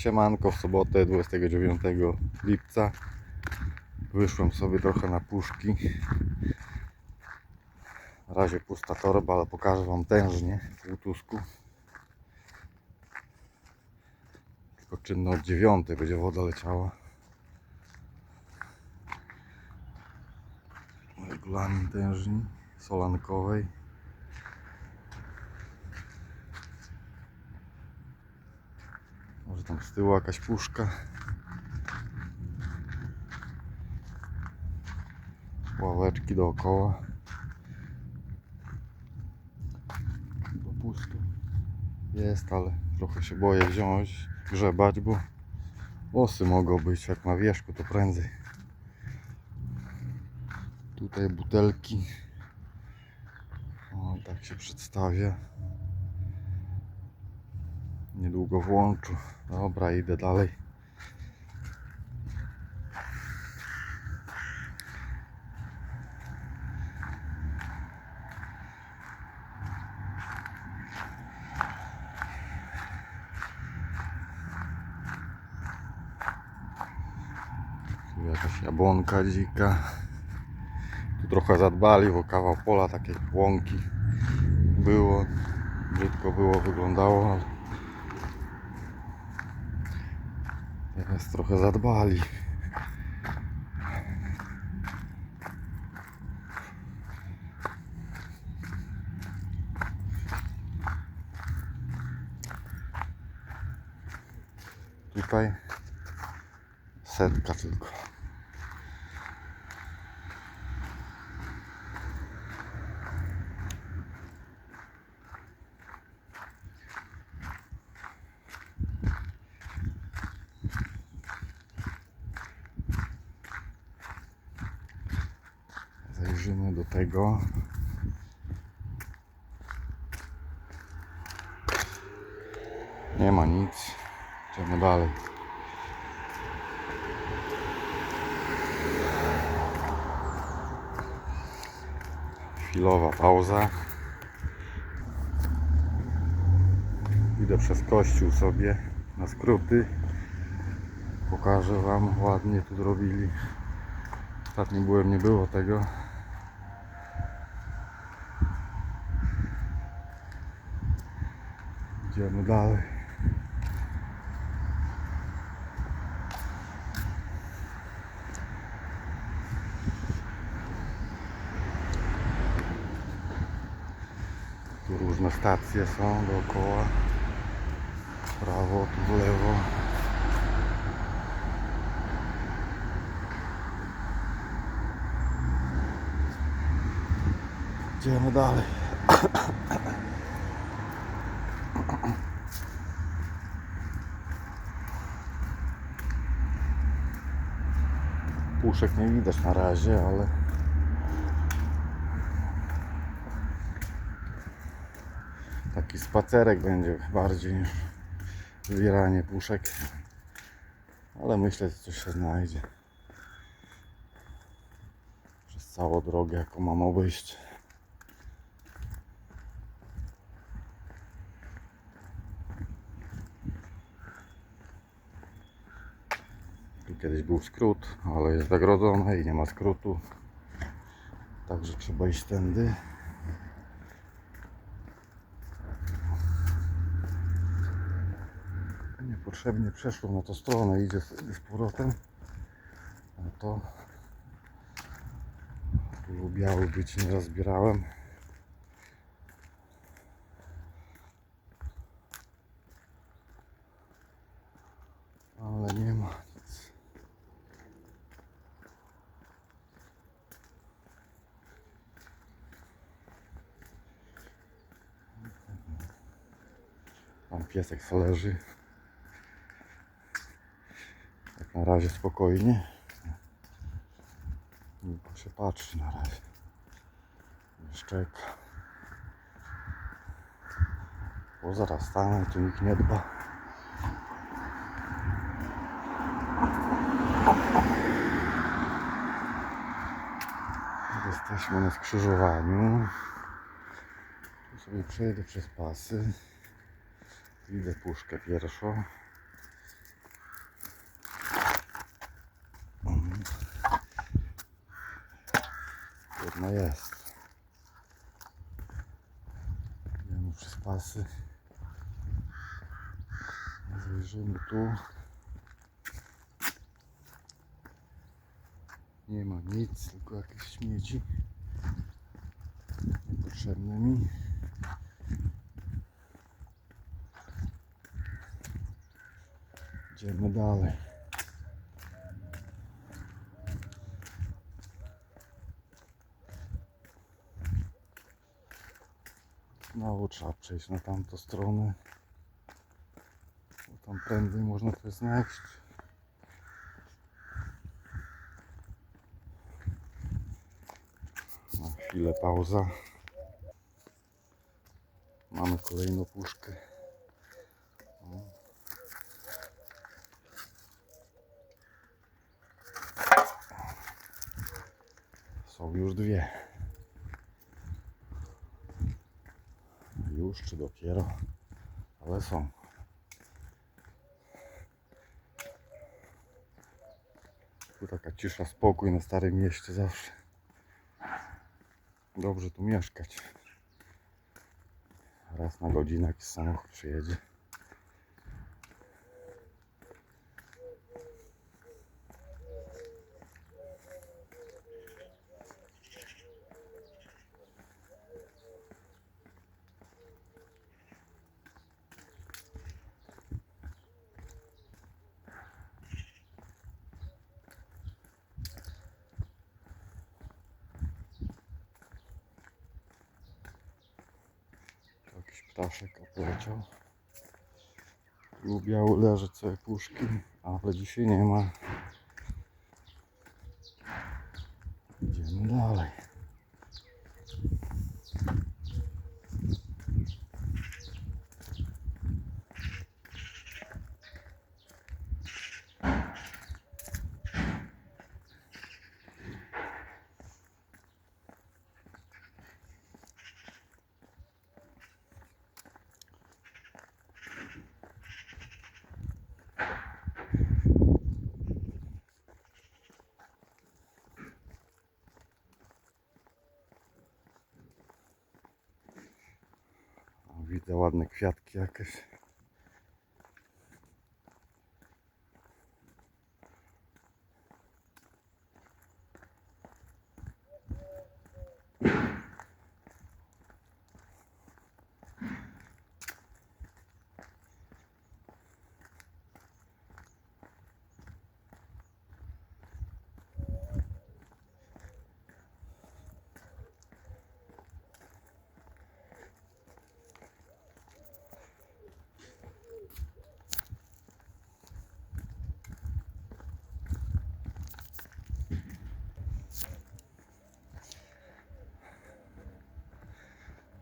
Siemanko w sobotę 29 lipca. Wyszłem sobie trochę na puszki. Na razie pusta torba, ale pokażę Wam tężnie w Łutusku. Tylko czynno od 9 będzie woda leciała. Regulamin tężni solankowej. Tam z tyłu jakaś puszka. Ławeczki dookoła. Chyba pusto. Jest, ale trochę się boję wziąć, grzebać, bo osy mogą być. Jak na wierzchu to prędzej. Tutaj butelki. O, tak się przedstawia. Niedługo włączu. Dobra, idę dalej. Tu jabłonka dzika. Tu trochę zadbali, bo kawał pola takiej łąki było. Brzydko było, wyglądało, Teraz trochę zadbali. Tutaj setka tylko. Zajrzymy do tego. Nie ma nic. Idziemy dalej. Chwilowa pauza. Idę przez kościół sobie na skróty. Pokażę Wam, ładnie tu zrobili. Ostatnio byłem, nie było tego. Idziemy dalej. Tu różne stacje są dookoła. W prawo, tu w lewo. Idziemy dalej. Puszek nie widać na razie, ale taki spacerek będzie bardziej niż zbieranie puszek. Ale myślę, że coś się znajdzie. Przez całą drogę, jaką mam obejść. Tu kiedyś był skrót, ale jest zagrodzone i nie ma skrótu. Także trzeba iść tędy. Niepotrzebnie przeszło na tą stronę, idzie z powrotem. A to tu lubiały być, nie rozbierałem. Ale nie ma nic. Tam piesek leży. Jak na razie spokojnie. Tylko się patrzy na razie. Szczeka. Bo zaraz tu nikt nie dba. Jesteśmy na skrzyżowaniu. Tu sobie przejdę przez pasy. Widzę puszkę pierwszą. Jest. Idziemy przez pasy. Zajrzymy tu. Nie ma nic, tylko jakieś śmieci. Niepotrzebne mi. Idziemy dalej. Znowu trzeba przejść na tamtą stronę. Bo tam prędzej można coś znaleźć. Na chwilę pauza. Mamy kolejną puszkę. Są już dwie. Już czy dopiero, ale są. Tu taka cisza, spokój na Starym Mieście zawsze. Dobrze tu mieszkać. Raz na godzinę jakiś samochód przyjedzie. Lubiał leżeć sobie puszki, ale dzisiaj nie ma. Idziemy dalej. O, Widzę ładne kwiatki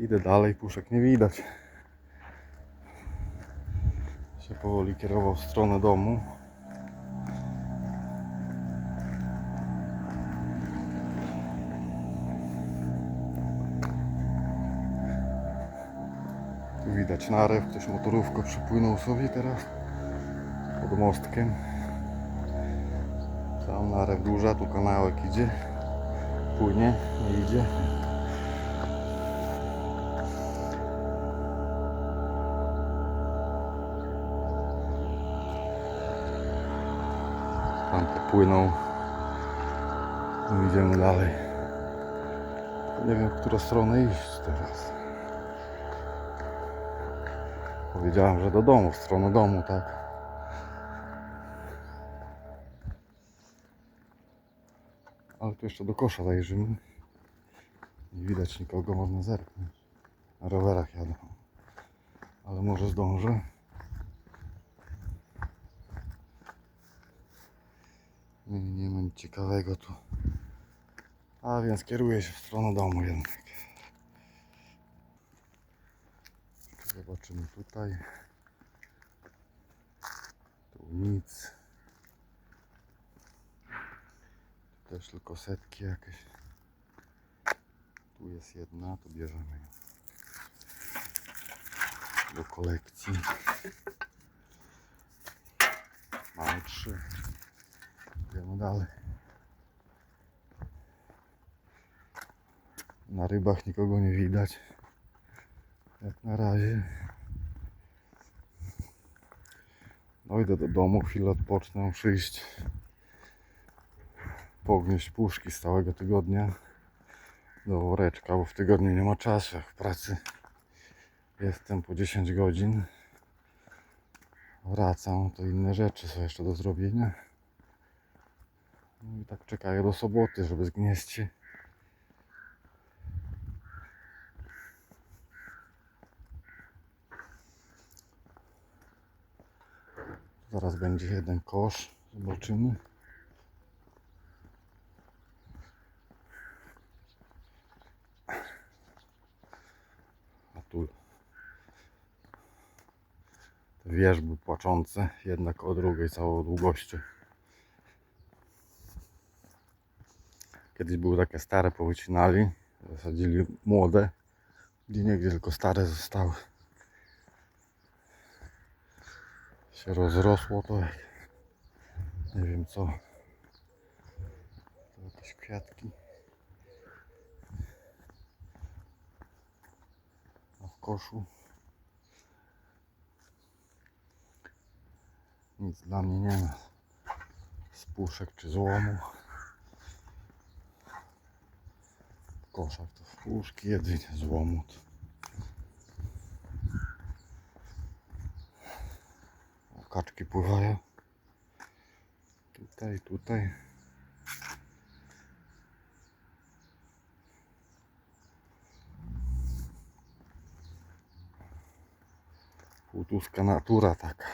Idę dalej, puszek nie widać. Się powoli kierował w stronę domu. Tu widać narew, ktoś motorówką przypłynął sobie teraz pod mostkiem. Tam narew duża, tu kanałek idzie, płynie, nie idzie. Popłynął. No idziemy dalej. Nie wiem, w którą stronę iść teraz. Powiedziałem, że do domu, w stronę domu, tak. Ale tu jeszcze do kosza zajrzymy. Nie widać nikogo, można zerknąć. Na rowerach jadą. Ale może zdążę. Nie, nie ma nic ciekawego tu. A więc kieruję się w stronę domu jednak. Zobaczymy tutaj. Tu nic. Tu też tylko setki jakieś. Tu jest jedna, to bierzemy ją. Do kolekcji. Mamy trzy. Dalej. Na rybach nikogo nie widać. Jak na razie. No idę do domu, chwilę odpocznę, muszę iść pognieść puszki z całego tygodnia do woreczka, bo w tygodniu nie ma czasu, jak w pracy jestem po 10 godzin. Wracam, to inne rzeczy są jeszcze do zrobienia. No i tak czekaję do soboty, żeby zgnieść się. Zaraz będzie jeden kosz, zobaczymy. A tu te wierzby płaczące, jedna koło drugiej całą długością. Kiedyś były takie stare, powycinali, zasadzili młode, gdzie niegdzie tylko stare zostały. Się rozrosło to jak nie wiem co. To jakieś kwiatki. A w koszu nic dla mnie nie ma. Z puszek czy złomu. W koszach to puszki jedynie złomu. to- O, kaczki pływają. Tutaj, tutaj. Półtuska natura taka.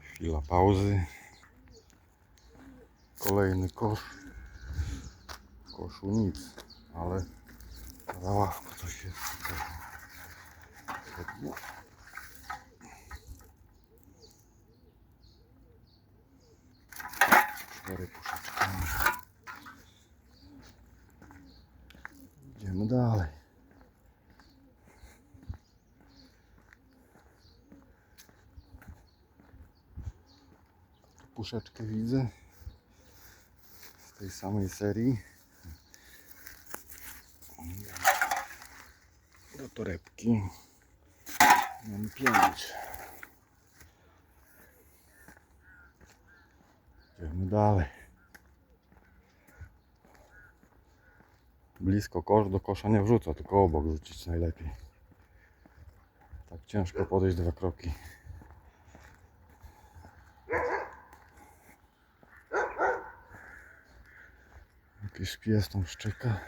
Chwila pauzy. Kolejny kosz. W koszu nic, ale za ławka coś jest. Ładnie. Cztery puszeczki. Idziemy dalej. Puszeczkę widzę tej samej serii. Do torebki. Mam pięć. Idziemy dalej. Blisko kosz, do kosza nie wrzuca, tylko obok rzucić najlepiej. Tak ciężko podejść dwa kroki. Jakiś pies tam szczeka.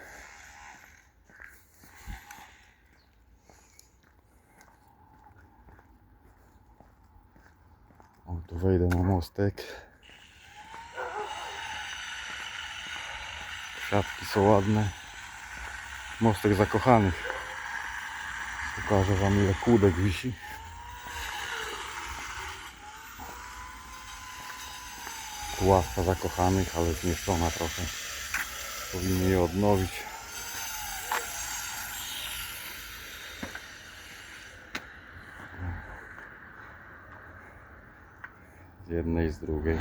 O, tu wejdę na mostek. Kwiatki są ładne. Mostek zakochanych. Pokażę wam ile kłódek wisi. Tu zakochanych, ale zniszczona trochę. Powinni je odnowić. Z jednej, z drugiej.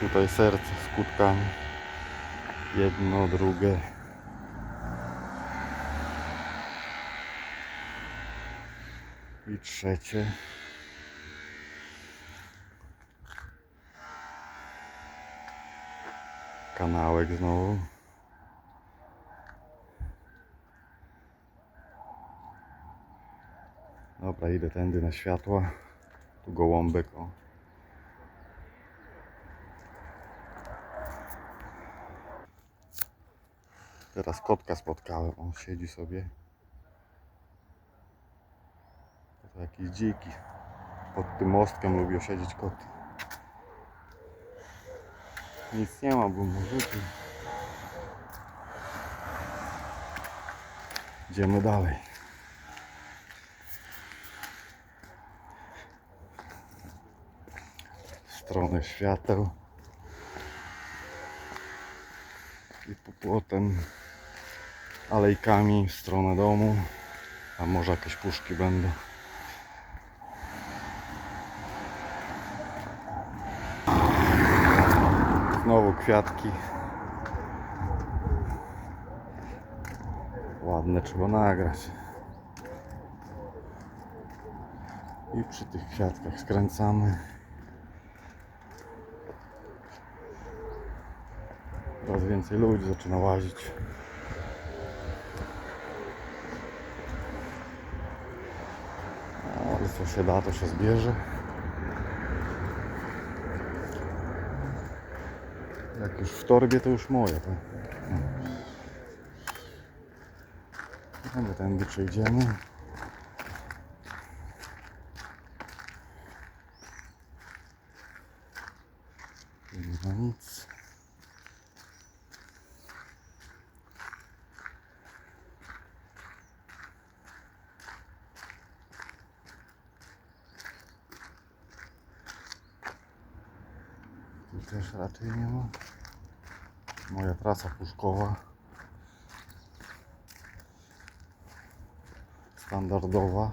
Tutaj serce z kutkami. Jedno, drugie. I trzecie. Kanałek znowu. Dobra, idę tędy na światła. Tu gołąbek, o. Teraz kotka spotkałem, on siedzi sobie. To jakiś dziki. Pod tym mostkiem lubią siedzieć koty. Nic nie ma, bo rzucił. Idziemy dalej. W stronę świateł. I po- potem alejkami w stronę domu. A może jakieś puszki będą. Kwiatki. Ładne trzeba nagrać. I przy tych kwiatkach skręcamy. Coraz więcej ludzi zaczyna łazić. Ale co się da, to się zbierze. Jak już w torbie, to już moje. To... No, my tędy przejdziemy. Nie ma nic. Tu też raczej nie ma. Moja trasa puszkowa. Standardowa.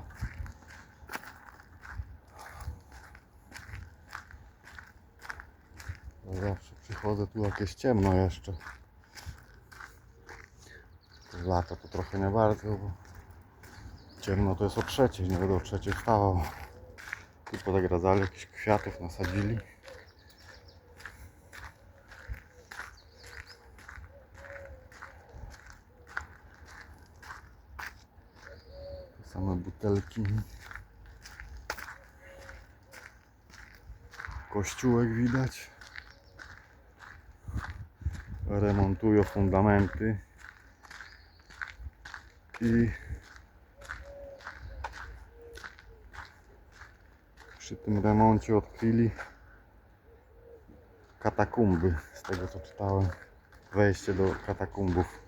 Zawsze przychodzę tu jakieś ciemno jeszcze. W lato to trochę nie bardzo, bo ciemno to jest o trzeciej, nie będę o trzeciej wstawał. Tu pozagradzali, jakichś kwiatów nasadzili. Butelki. Kościółek widać. Remontują fundamenty. I przy tym remoncie odkryli katakumby, z tego co czytałem. Wejście do katakumbów.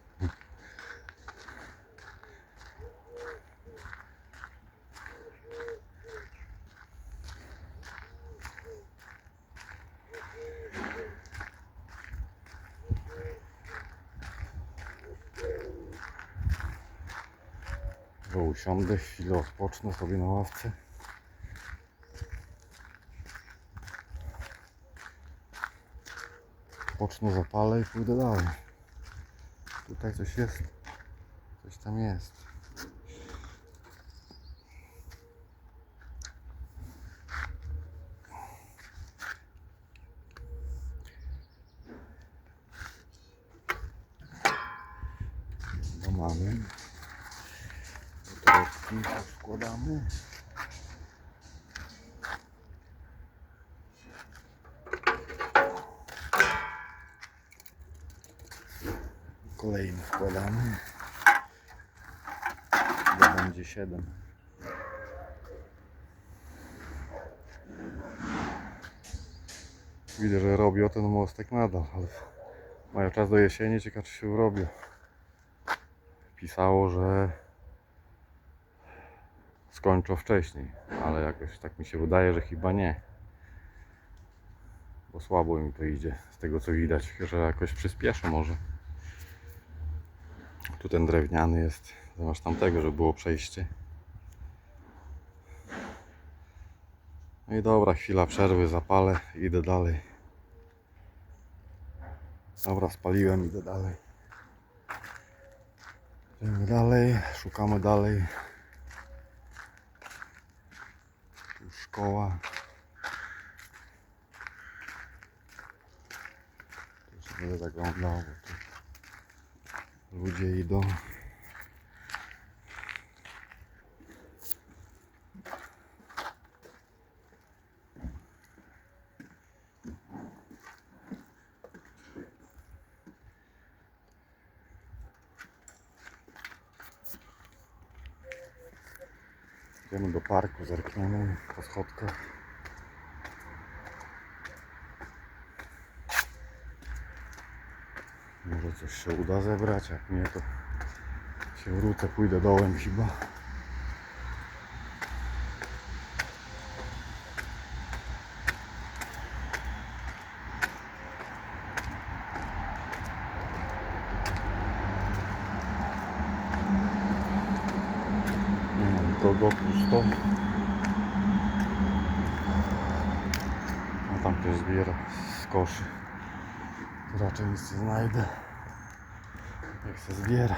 Bo usiądę, chwilę odpocznę sobie na ławce. Pocznę, zapalę i pójdę dalej. Tutaj coś jest. Coś tam jest. No mamy. Torebki wkładamy. Wkładamy. Chyba będzie 7. Widzę, że robią ten mostek nadal, ale mają czas do jesieni, ciekawe czy się robią. Pisało, że skończą wcześniej, ale jakoś tak mi się wydaje, że chyba nie. Bo słabo mi to idzie, z tego co widać, że jakoś przyspieszę może. Tu ten drewniany jest, zamiast tamtego, żeby było przejście. No i dobra, chwila przerwy, zapalę, idę dalej. Dobra, spaliłem, idę dalej. Idziemy dalej, szukamy dalej. Tu szkoła. Tu będę zaglądał, bo tu ludzie idą. Idziemy do parku, zerkniemy po schodkach. Może coś się uda zebrać, jak nie to się wrócę, pójdę dołem chyba. Nikogo, pusto. A tam ktoś zbiera z koszy. Raczej nic nie znajdę. Jak się zbiera.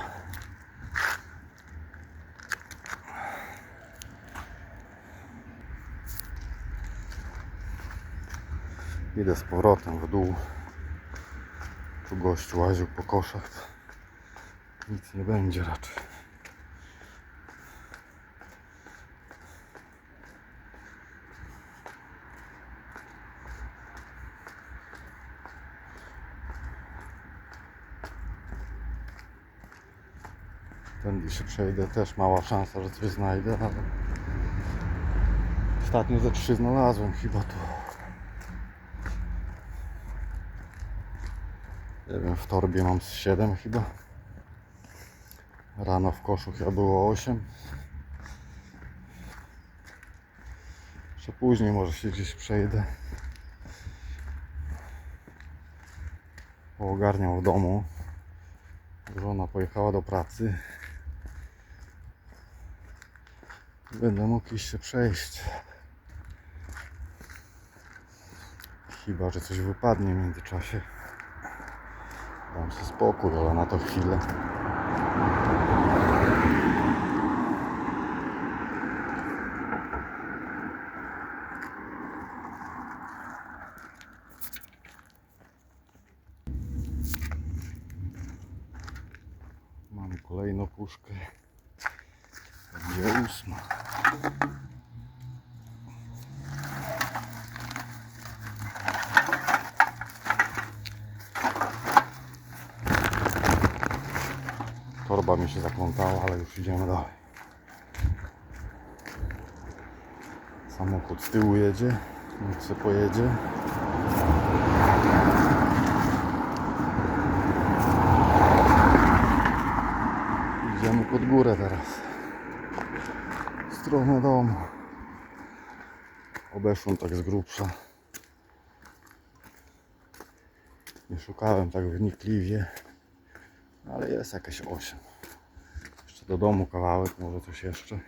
Idę z powrotem w dół. Tu gościu łaził po koszach. Nic nie będzie raczej. Tędy się przejdę, też mała szansa, że coś znajdę, ale ostatnio ze trzy znalazłem chyba tu. Nie wiem, w torbie mam z 7 chyba. Rano w koszu chyba było 8. Jeszcze później może się gdzieś przejdę. Ogarniał w domu. Żona pojechała do pracy. Będę mógł się przejść. Chyba, że coś wypadnie w międzyczasie. Dam sobie spokój, ale na to chwilę. Mamy kolejną puszkę. Będzie ósma. Torba mi się zaplątała, ale już idziemy dalej. Samochód z tyłu jedzie, niech se pojedzie. Idziemy pod górę teraz. W stronę domu. Obeszłem tak z grubsza. Nie szukałem tak wnikliwie. Ale jest jakieś 8. Jeszcze do domu kawałek, może coś jeszcze.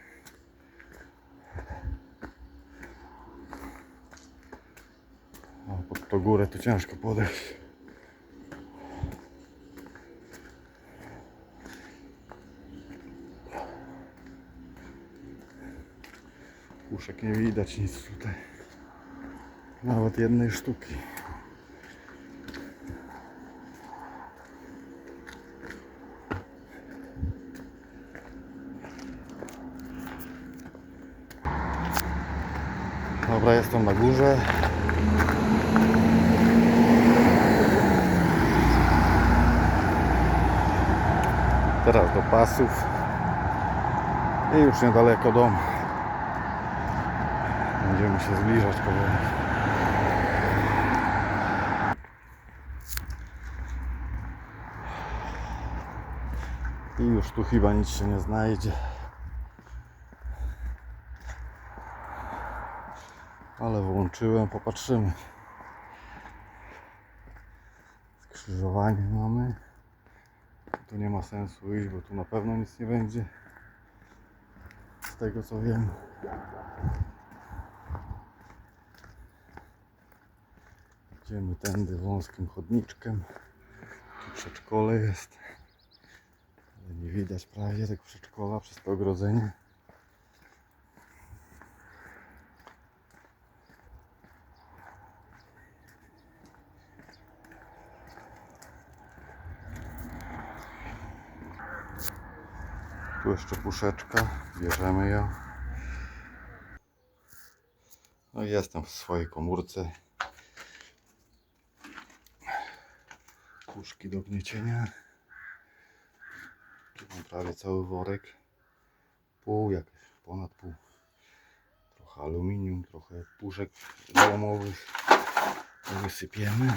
A pod tą górę to ciężko podejść. Puszek nie widać nic tutaj. Nawet jednej sztuki. Dobra, jestem na górze. Teraz do pasów. I już niedaleko dom. Będziemy się zbliżać powoli. I już tu chyba nic się nie znajdzie. Ale włączyłem, popatrzymy. Skrzyżowanie mamy. Tu nie ma sensu iść, bo tu na pewno nic nie będzie. Z tego co wiem. Idziemy tędy wąskim chodniczkiem. Tu przedszkole jest. Ale nie widać prawie tego przedszkola przez to ogrodzenie. Jeszcze puszeczka, bierzemy ją. No i jestem w swojej komórce. Puszki do gniecienia. Tu mam prawie cały worek. Pół, jakieś ponad pół. Trochę aluminium, trochę puszek domowych. To Wysypiemy.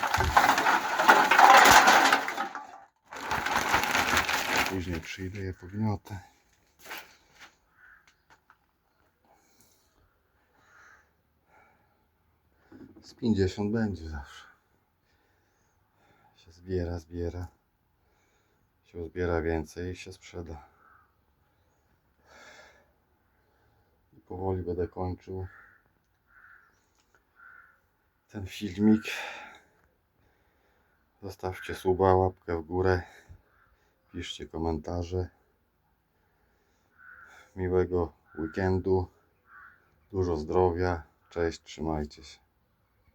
Później przyjdę je pogniotę. Z 50 będzie zawsze. Się zbiera, zbiera. Się zbiera więcej i się sprzeda. I powoli będę kończył ten filmik. Zostawcie suba, łapkę w górę. Piszcie komentarze. Miłego weekendu. Dużo zdrowia. Cześć, trzymajcie się.